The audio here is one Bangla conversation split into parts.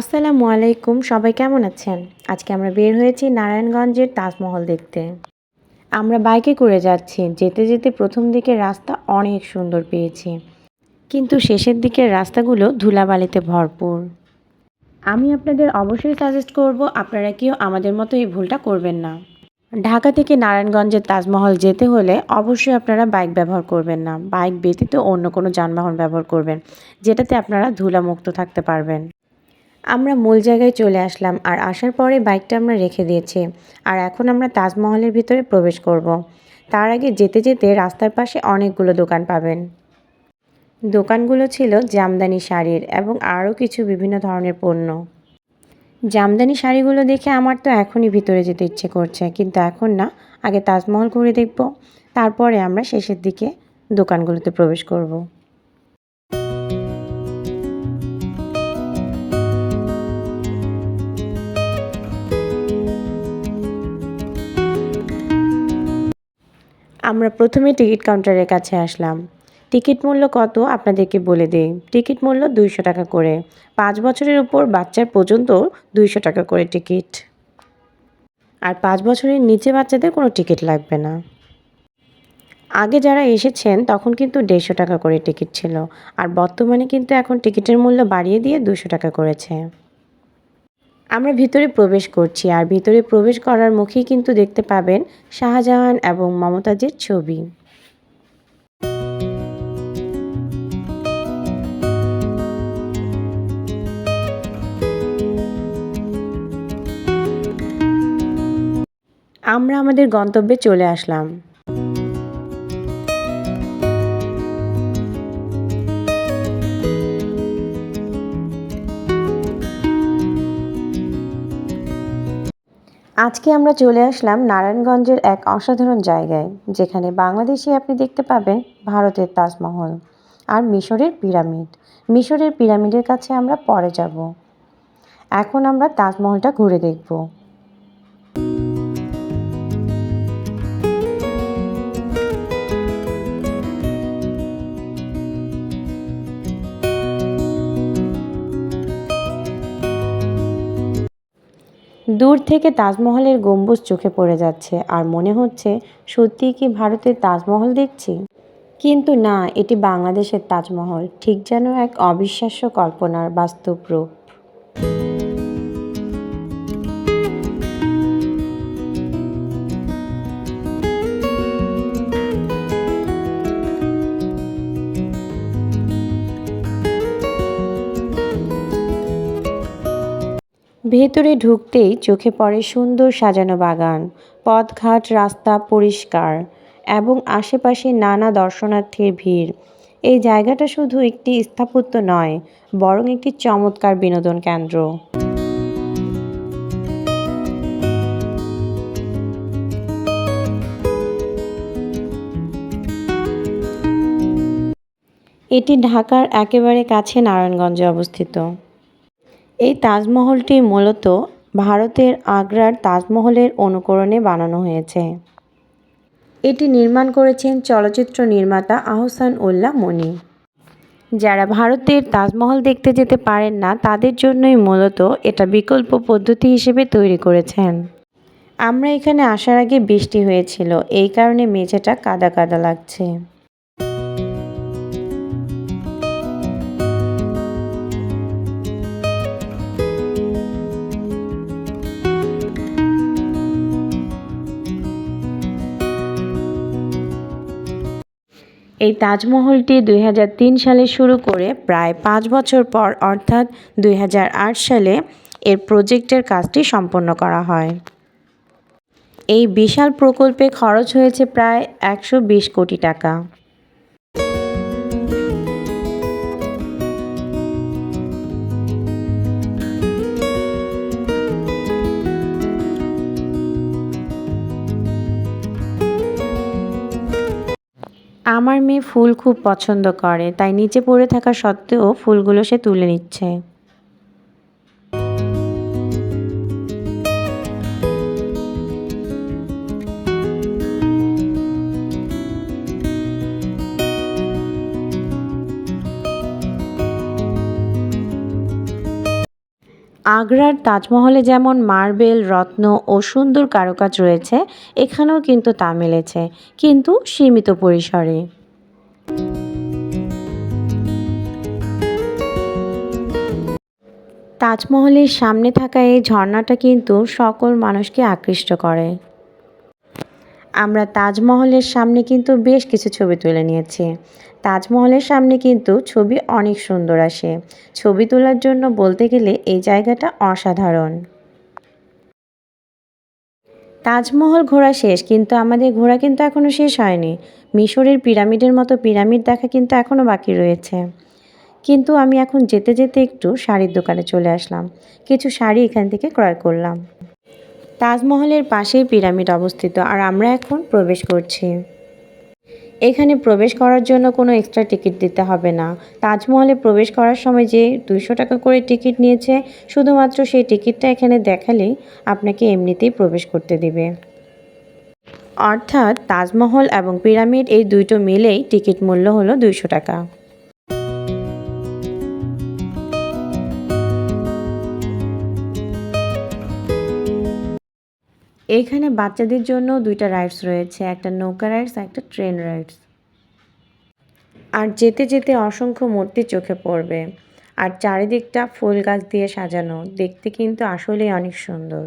আসসালামু আলাইকুম, সবাই কেমন আছেন? আজকে আমরা বের হয়েছি নারায়ণগঞ্জের তাজমহল দেখতে। আমরা বাইকে করে যাচ্ছি, যেতে যেতে প্রথম দিকে রাস্তা অনেক সুন্দর পেয়েছি। কিন্তু শেষের দিকের রাস্তাগুলো ধুলাবালিতে ভরপুর। আমি আপনাদের অবশ্যই সাজেস্ট করব, আপনারা কেউ আমাদের মতো এই ভুলটা করবেন না। ঢাকা থেকে নারায়ণগঞ্জের তাজমহল যেতে হলে অবশ্যই আপনারা বাইক ব্যবহার করবেন না। বাইক ব্যতীত অন্য কোনো যানবাহন ব্যবহার করবেন, যেটাতে আপনারা ধুলামুক্ত থাকতে পারবেন। আমরা মূল জায়গায় চলে আসলাম আর আসার পরে বাইকটা আমরা রেখে দিয়েছি আর এখন আমরা তাজমহলের ভিতরে প্রবেশ করব। তার আগে যেতে যেতে রাস্তার পাশে অনেকগুলো দোকান পাবেন। দোকানগুলো ছিল জামদানি শাড়ির এবং আরও কিছু বিভিন্ন ধরনের পণ্য। জামদানি শাড়িগুলো দেখে আমার তো এখনই ভিতরে যেতে ইচ্ছে করছে, কিন্তু এখন না, আগে তাজমহল ঘুরে দেখব। তারপরে আমরা শেষের দিকে দোকানগুলোতে প্রবেশ করব। আমরা প্রথমে টিকিট কাউন্টারের কাছে আসলাম। টিকিট মূল্য কত আপনাদেরকে বলে দেই। টিকিট মূল্য দুইশো টাকা করে। পাঁচ বছরের উপর বাচ্চার পর্যন্ত দুইশো টাকা করে টিকিট। আর পাঁচ বছরের নিচে বাচ্চাদের কোনো টিকিট লাগবে না। আগে যারা এসেছেন, তখন কিন্তু দেড়শো টাকা করে টিকিট ছিল। আর বর্তমানে কিন্তু এখন টিকিটের মূল্য বাড়িয়ে দিয়ে দুশো টাকা করেছে। আমরা ভিতরে প্রবেশ করছি আর ভিতরে প্রবেশ করার মুখেই কিন্তু দেখতে পাবেন শাহজাহান এবং মমতাজের ছবি। আমরা আমাদের গন্তব্যে চলে আসলাম। আজকে আমরা চলে আসলাম নারায়ণগঞ্জের এক অসাধারণ জায়গায়, যেখানে বাংলাদেশে আপনি দেখতে পাবেন ভারতের তাজমহল আর মিশরের পিরামিড। মিশরের পিরামিডের কাছে আমরা পরে যাব। এখন আমরা তাজমহলটা ঘুরে দেখব। দূর থেকে তাজমহলের গম্বুজ চোখে পড়ে যাচ্ছে আর মনে হচ্ছে, সত্যিই কি ভারতের তাজমহল দেখছি? কিন্তু না, এটি বাংলাদেশের তাজমহল, ঠিক যেন এক অবিশ্বাস্য কল্পনার বাস্তব রূপ। ভেতরে ঢুকতেই চোখে পড়ে সুন্দর সাজানো বাগান, পথঘাট, রাস্তা পরিষ্কার এবং আশেপাশে নানা দর্শনার্থীর ভিড়। এই জায়গাটা শুধু একটি স্থাপত্য নয়, বরং একটি চমৎকার বিনোদন কেন্দ্র। এটি ঢাকার একেবারে কাছে নারায়ণগঞ্জে অবস্থিত। এই তাজমহলটি মূলত ভারতের আগ্রার তাজমহলের অনুকরণে বানানো হয়েছে। এটি নির্মাণ করেছেন চলচ্চিত্র নির্মাতা আহসান উল্লাহ মনি। যারা ভারতের তাজমহল দেখতে যেতে পারেন না, তাদের জন্যই মূলত এটা বিকল্প পদ্ধতি হিসেবে তৈরি করেছেন। আমরা এখানে আসার আগে বৃষ্টি হয়েছিল, এই কারণে মেঝেটা কাদা কাদা লাগছে। এই তাজমহলটি দুই হাজার তিন সালে শুরু করে প্রায় পাঁচ বছর পর, অর্থাৎ দুই হাজার আট সালে এর প্রজেক্টের কাজটি সম্পন্ন করা হয়। এই বিশাল প্রকল্পে খরচ হয়েছে প্রায় একশো বিশ কোটি টাকা। আমার মেয়ে ফুল খুব পছন্দ করে, তাই নিচে পড়ে থাকা সত্ত্বেও ফুলগুলো সে তুলে নিচ্ছে। আগ্রার তাজমহলে যেমন মার্বেল, রত্ন ও সুন্দর কারুকাজ রয়েছে, এখানেও কিন্তু তা মিলেছে, কিন্তু সীমিত পরিসরে। তাজমহলের সামনে থাকা এই ঝর্ণাটা কিন্তু সকল মানুষকে আকৃষ্ট করে। আমরা তাজমহলের সামনে কিন্তু বেশ কিছু ছবি তুলে নিয়েছি। তাজমহলের সামনে কিন্তু ছবি অনেক সুন্দর আসে। ছবি তোলার জন্য বলতে গেলে এই জায়গাটা অসাধারণ। তাজমহল ঘোরা শেষ, কিন্তু আমাদের ঘোরা কিন্তু এখনও শেষ হয়নি। মিশরের পিরামিডের মতো পিরামিড দেখা কিন্তু এখনও বাকি রয়েছে। কিন্তু আমি এখন যেতে যেতে একটু শাড়ির দোকানে চলে আসলাম। কিছু শাড়ি এখান থেকে ক্রয় করলাম। তাজমহলের পাশেই পিরামিড অবস্থিত আর আমরা এখন প্রবেশ করছি। এখানে প্রবেশ করার জন্য কোনো এক্সট্রা টিকিট দিতে হবে না। তাজমহলে প্রবেশ করার সময় যে দুইশো টাকা করে টিকিট নিয়েছে, শুধুমাত্র সেই টিকিটটা এখানে দেখালেই আপনাকে এমনিতেই প্রবেশ করতে দিবে। অর্থাৎ তাজমহল এবং পিরামিড এই দুইটো মিলেই টিকিট মূল্য হলো দুইশো টাকা। এইখানে বাচ্চাদের জন্য দুইটা রাইডস রয়েছে, একটা নৌকা রাইডস একটা ট্রেন রাইডস আর যেতে যেতে অসংখ্য মূর্তি চোখে পড়বে। আর চারিদিকটা ফুল গাছ দিয়ে সাজানো, দেখতে কিন্তু আসলেই অনেক সুন্দর।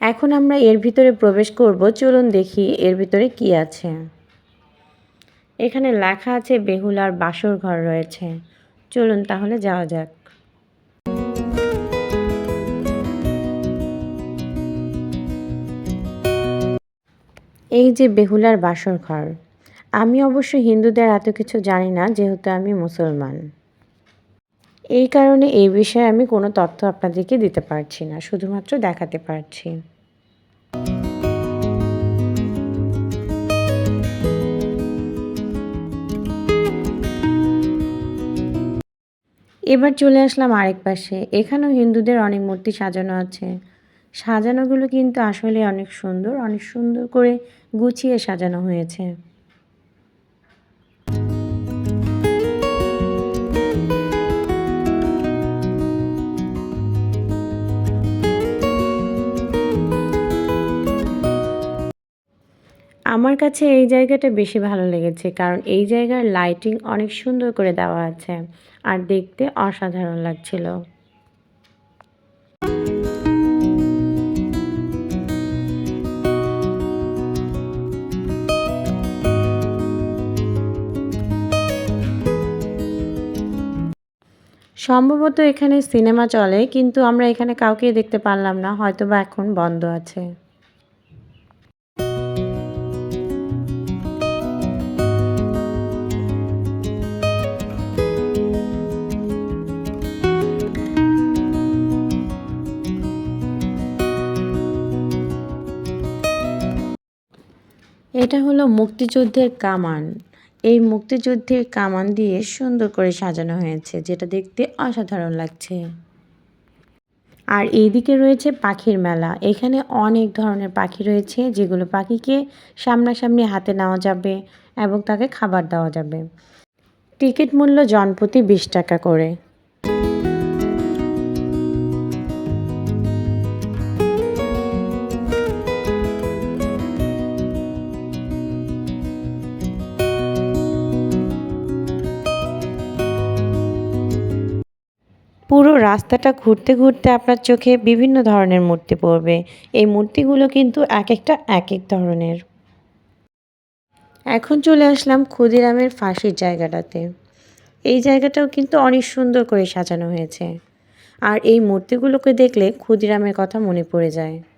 এখন আমরা এর ভিতরে প্রবেশ করব, চলুন দেখি এর ভিতরে কি আছে। এখানে লেখা আছে বেহুলার বাসর ঘর রয়েছে। চলুন তাহলে যাওয়া যাক। এই যে বেহুলার বাসর ঘর, আমি অবশ্য হিন্দুদের এত কিছু জানি না, যেহেতু আমি মুসলমান। এই কারণে এই বিষয়ে আমি কোনো তথ্য আপনাদেরকে দিতে পারছি না, শুধুমাত্র দেখাতে পারছি। এবার চলে আসলাম আরেক পাশে। এখানেও হিন্দুদের অনেক মূর্তি সাজানো আছে। সাজানোগুলো কিন্তু আসলে অনেক সুন্দর অনেক সুন্দর করে গুছিয়ে সাজানো হয়েছে। আমার কাছে এই জায়গাটা বেশি ভালো লেগেছে, কারণ এই জায়গার লাইটিং অনেক সুন্দর করে দেওয়া আছে আর দেখতে অসাধারণ লাগছিল। সম্ভবত এখানে সিনেমা চলে, কিন্তু আমরা এখানে কাউকেই দেখতে পারলাম না হয়তো বা এখন বন্ধ আছে। এটা হলো মুক্তিযুদ্ধের কামান। এই মুক্তিযুদ্ধের কামান দিয়ে সুন্দর করে সাজানো হয়েছে, যেটা দেখতে অসাধারণ লাগছে। আর এইদিকে রয়েছে পাখির মেলা। এখানে অনেক ধরনের পাখি রয়েছে, যেগুলো পাখিকে সামনাসামনি হাতে নেওয়া যাবে এবং তাকে খাবার দেওয়া যাবে। টিকিট মূল্য জনপ্রতি বিশ টাকা করে। রাস্তাটা ঘুরতে ঘুরতে আপনার চোখে বিভিন্ন ধরনের মূর্তি পড়বে। এই মূর্তিগুলো কিন্তু এক একটা, এক এক ধরনের। এখন চলে আসলাম ক্ষুদিরামের ফাঁসির জায়গাটাতে। এই জায়গাটাও কিন্তু অনেক সুন্দর করে সাজানো হয়েছে। আর এই মূর্তিগুলোকে দেখলে ক্ষুদিরামের কথা মনে পড়ে যায়।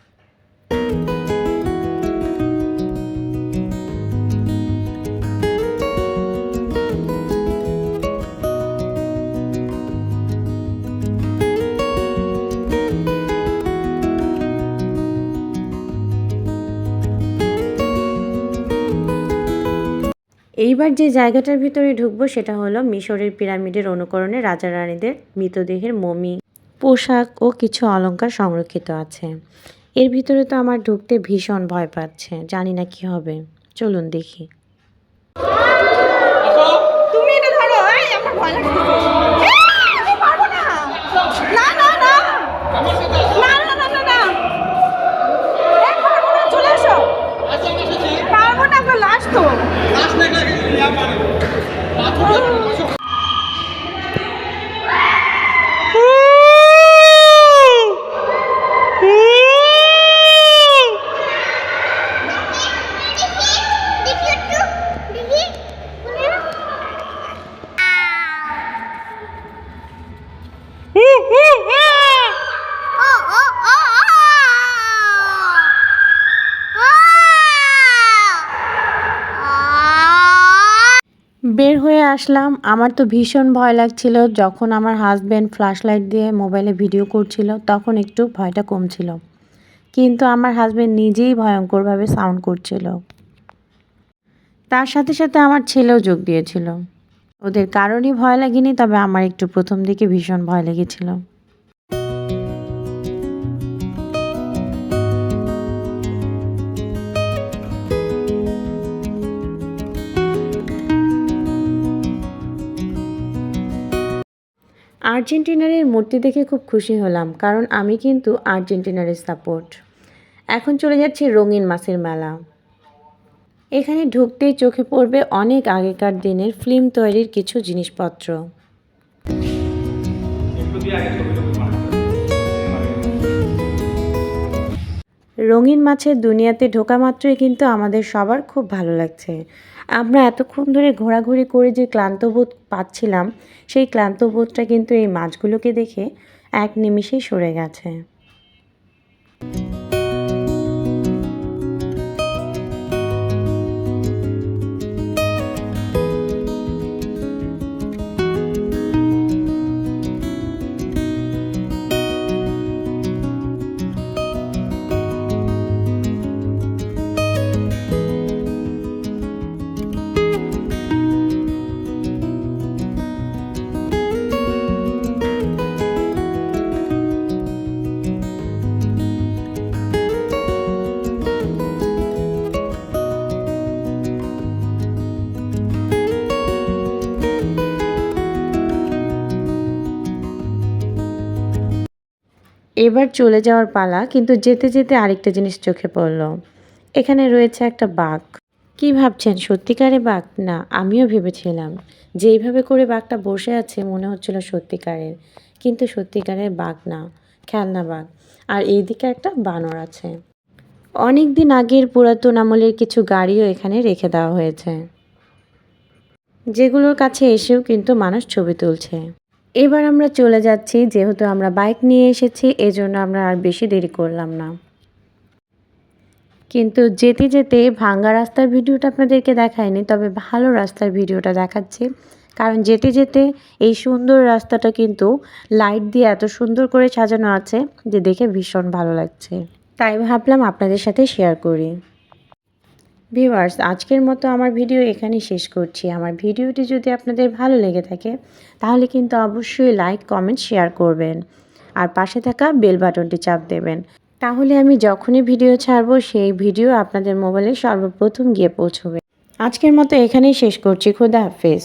এইবার যে জায়গাটার ভিতরে ঢুকবো সেটা হলো মিশরের পিরামিডের অনুকরণে রাজা রানীদের মৃতদেহের মমি, পোশাক ও কিছু অলংকার সংরক্ষিত আছে। এর ভিতরে তো আমার ঢুকতে ভীষণ ভয় পাচ্ছে, জানি না কি হবে। চলুন দেখি। ಸ್ಟಾಪ್ ಆಗಿದೆ আসলাম। আমার তো ভীষণ ভয় লাগছিল যখন আমার হাজব্যান্ড ফ্ল্যাশ লাইট দিয়ে মোবাইলে ভিডিও করছিল, তখন একটু ভয়টা কমছিল। কিন্তু আমার হাজব্যান্ড নিজেই ভয়ঙ্করভাবে সাউন্ড করছিল। তার সাথে সাথে আমার ছেলেও যোগ দিয়েছিল। ওদের কারণই ভয় লাগেনি, তবে আমার একটু প্রথম দিকে ভীষণ ভয় লেগেছিল। আর্জেন্টিনারের মূর্তি দেখে খুব খুশি হলাম, কারণ আমি কিন্তু আর্জেন্টিনারের সাপোর্ট। এখন চলে যাচ্ছে রঙিন মাছের মেলা। এখানে ঢুকতেই চোখে পড়বে অনেক আগেকার দিনের ফিল্ম তৈরির কিছু জিনিসপত্র। রঙিন মাছের দুনিয়াতে ঢোকা মাত্রই কিন্তু আমাদের সবার খুব ভালো লাগছে। আমরা এতক্ষণ ধরে ঘোরাঘুরি করে যে ক্লান্তবোধ পাচ্ছিলাম, সেই ক্লান্তবোধটা কিন্তু এই মাছগুলোকে দেখে এক নিমিষেই সরে গেছে। এবার চলে যাওয়ার পালা, কিন্তু যেতে যেতে আরেকটা জিনিস চোখে পড়ল। এখানে রয়েছে একটা বাঘ। কি ভাবছেন, সত্যিকারে বাঘ? না, আমিও ভেবেছিলাম যে এইভাবে করে বাঘটা বসে আছে মনে হচ্ছিল সত্যিকারের। কিন্তু সত্যিকারের বাঘ না, খেলনা বাঘ। আর এইদিকে একটা বানর আছে। অনেক দিন আগের পুরাতন আমলের কিছু গাড়িও এখানে রেখে দেওয়া হয়েছে। যেগুলোর কাছে এসেও কিন্তু মানুষ ছবি তুলছে। এবার আমরা চলে যাচ্ছি, যেহেতু আমরা বাইক নিয়ে এসেছি, এজন্য আমরা আর বেশি দেরি করলাম না। কিন্তু যেতে যেতে ভাঙ্গা রাস্তার ভিডিওটা আপনাদেরকে দেখায়নি তবে ভালো রাস্তার ভিডিওটা দেখাচ্ছি। কারণ যেতে যেতে এই সুন্দর রাস্তাটা কিন্তু লাইট দিয়ে এত সুন্দর করে সাজানো আছে যে দেখে ভীষণ ভালো লাগছে। তাই ভাবলাম আপনাদের সাথে শেয়ার করি। ভিউয়ার্স, আজকের মতো আমার ভিডিও এখানেই শেষ করছি। আমার ভিডিওটি যদি আপনাদের ভালো লেগে থাকে, তাহলে কিন্তু অবশ্যই লাইক, কমেন্ট, শেয়ার করবেন। আর পাশে থাকা বেল বাটনটি চাপ দেবেন। তাহলে আমি যখনই ভিডিও ছাড়বো, সেই ভিডিও আপনাদের মোবাইলে সর্বপ্রথম গিয়ে পৌঁছবে। আজকের মতো এখানেই শেষ করছি। খুদা হাফেজ।